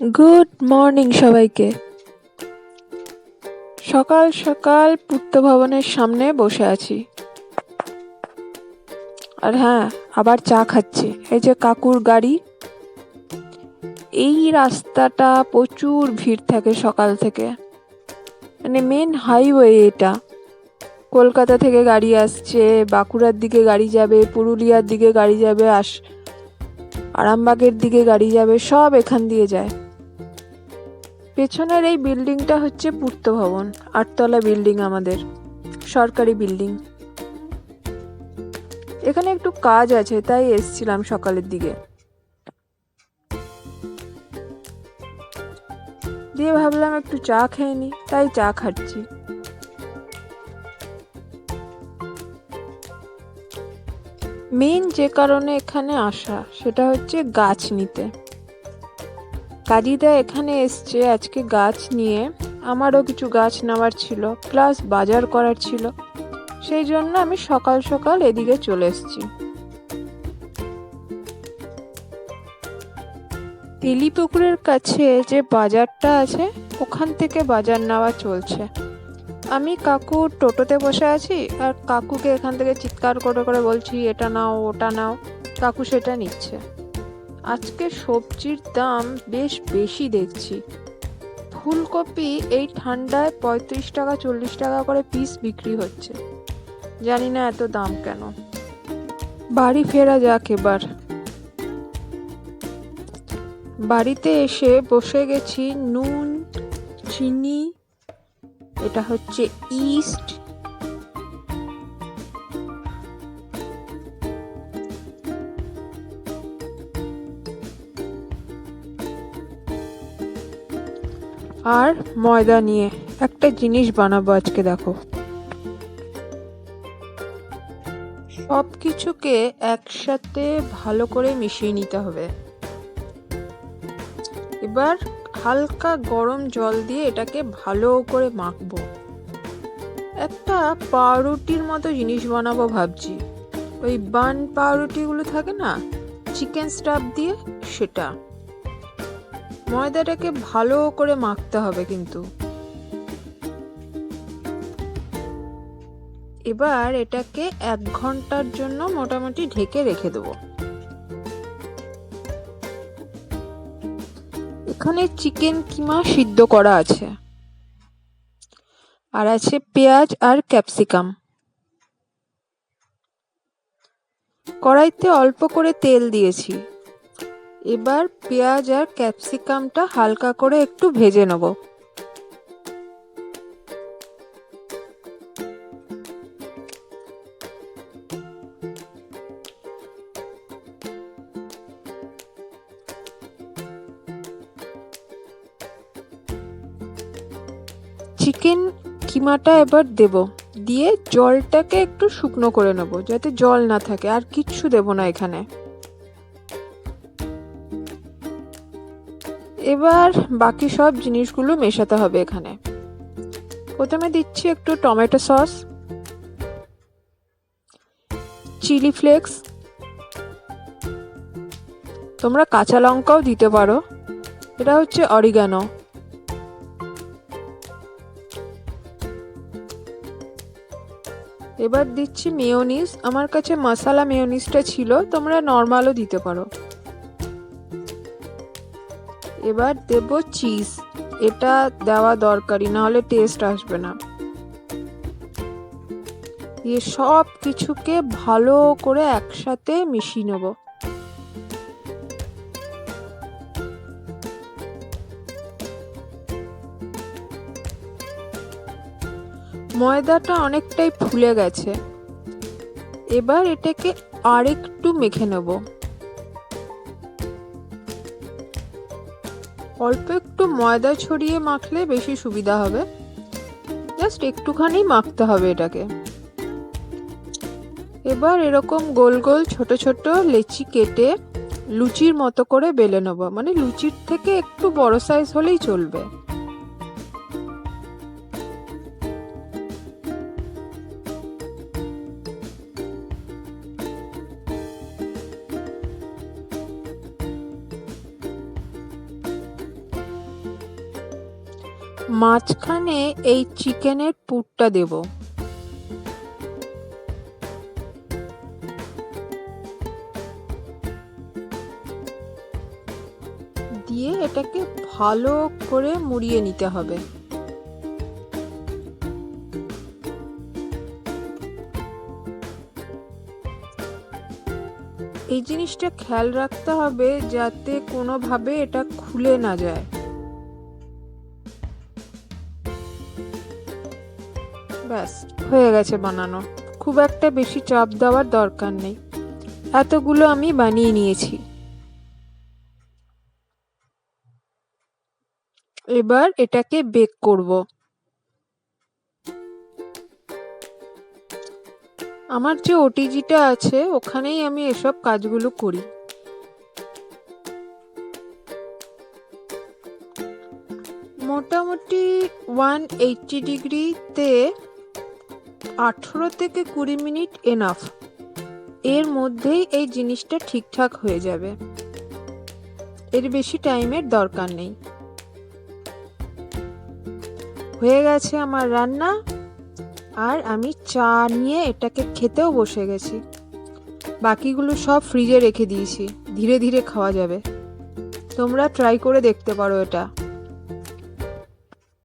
Good morning সবাইকে। সকাল সকাল পূর্ত ভবনের সামনে বসে আছি। আর হ্যাঁ আবার চা খাচ্ছি। এই যে কাকুর গাড়ি, এই রাস্তাটা প্রচুর ভিড় থাকে সকাল থেকে। মানে মেন হাইওয়ে এটা। কলকাতা থেকে গাড়ি আসছে, বাঁকুড়ার দিকে গাড়ি যাবে, পুরুলিয়ার দিকে গাড়ি যাবে, আস আরামবাগের দিকে গাড়ি যাবে, সব এখান দিয়ে যায়। পেছনের এই বিল্ডিংটা হচ্ছে পূর্ত ভবন, আটতলা বিল্ডিং আমাদের, সরকারি বিল্ডিং। এখানে একটু কাজ আছে, তাই এসছিলাম সকালের দিকে। দিয়ে ভাবলাম একটু চা খেয়ে নি, তাই চা খাচ্ছি। মেন যে কারণে এখানে আসা, সেটা হচ্ছে গাছ নিতে। কাজীদা এখানে এসছে আজকে গাছ নিয়ে। আমারও কিছু গাছ নেওয়ার ছিল, প্লাস বাজার করার ছিল। সেই জন্য আমি সকাল সকাল এদিকে চলে এসেছি। তেলিপুকুরের কাছে যে বাজারটা আছে, ওখান থেকে বাজার নেওয়া চলছে। আমি কাকু টোটোতে বসে আছি, আর কাকুকে এখান থেকে চিৎকার করে করে বলছি, এটা নাও, ওটা নাও। কাকু সেটা নিচ্ছে। আজকে সবজির দাম বেশ বেশি দেখছি। ফুলকপি এই ঠান্ডায় পঁয়ত্রিশ টাকা, চল্লিশ টাকা করে পিস বিক্রি হচ্ছে। জানি না এত দাম কেন। বাড়ি ফেরা যাক এবার। বাড়িতে এসে বসে গেছি নুন, চিনি, এটা হচ্ছে ইস্ট আর ময়দা নিয়ে একটা জিনিস বানাবো আজকে, দেখো। সব কিছুকে একসাথে ভালো করে মিশিয়ে নিতে হবে। এবার হালকা গরম জল দিয়ে এটাকে ভালো করে মাখবো। একটা পাউরুটির মতো জিনিস বানাবো ভাবছি। ওই বান পাউরুটিগুলো থাকে না, চিকেন স্টাফ দিয়ে সেটা। ময়দাটাকে ভালো করে মাখতে হবে কিন্তু। এবার এটাকে এক ঘণ্টার জন্য মোটামুটি ঢেকে রেখে দেবো। এখানে চিকেন কিমা সিদ্ধ করা আছে। আর আছে পেঁয়াজ আর ক্যাপসিকাম। কড়াইতে অল্প করে তেল দিয়েছি। এবার পেঁয়াজ আর ক্যাপসিকামটা হালকা করে একটু ভেজে নেব। চিকেন কিমাটা এবার দেব। দিয়ে জলটাকে একটু শুকনো করে নেব, যাতে জল না থাকে, আর কিচ্ছু দেব না এখানে। এবার বাকি সব জিনিসগুলো মেশাতে হবে এখানে। প্রথমে দিচ্ছি একটু টমেটো সস, চিলি ফ্লেক্স। তোমরা কাঁচা লঙ্কাও দিতে পারো। এটা হচ্ছে অরিগানো। এবার দিচ্ছি মেয়োনিজ। আমার কাছে মশালা মেয়োনিজটা ছিল, তোমরা নর্মালও দিতে পারো। এবার দেব চিজ এটা দেওয়া দরকারি না হলে টেস্ট আসবে না। দিয়ে সব কিছুকে ভালো করে একসাথে মিশিয়ে নেব। ময়দাটা অনেকটাই ফুলে গেছে। এবার এটাকে আরেকটু মেখে নেব। অল্প একটু ময়দা ছড়িয়ে মাখলে বেশি সুবিধা হবে। জাস্ট একটুখানি মাখতে হবে এটাকে। এবার এরকম গোল গোল ছোট ছোট লেচি কেটে লুচির মতো করে বেলে নেব। মানে লুচির থেকে একটু বড় সাইজ হলেই চলবে। মাঝখানে এই চিকেনের পুরটা দেব। দিয়ে এটাকে ভালো করে মুড়িয়ে নিতে হবে। এই জিনিসটা খেয়াল রাখতে হবে যাতে কোনোভাবে এটা খুলে না যায়। ব্যাস, হয়ে গেছে বানানো। খুব একটা বেশি চাপ দেওয়ার দরকার নেই। এতগুলো আমি বানিয়ে নিয়েছি। এবার এটাকে বেক করব। আমার যে ওটিজিটা আছে, ওখানেই আমি এসব কাজগুলো করি। মোটামুটি ওয়ান এইটটি ডিগ্রিতে আঠেরো থেকে কুড়ি মিনিট এনাফ এর মধ্যেই এই জিনিসটা ঠিকঠাক হয়ে যাবে। এর বেশি টাইমের দরকার নেই। হয়ে গেছে আমার রান্না। আর আমি চা নিয়ে এটাকে খেতেও বসে গেছি। বাকিগুলো সব ফ্রিজে রেখে দিয়েছি। ধীরে ধীরে খাওয়া যাবে। তোমরা ট্রাই করে দেখতে পারো এটা।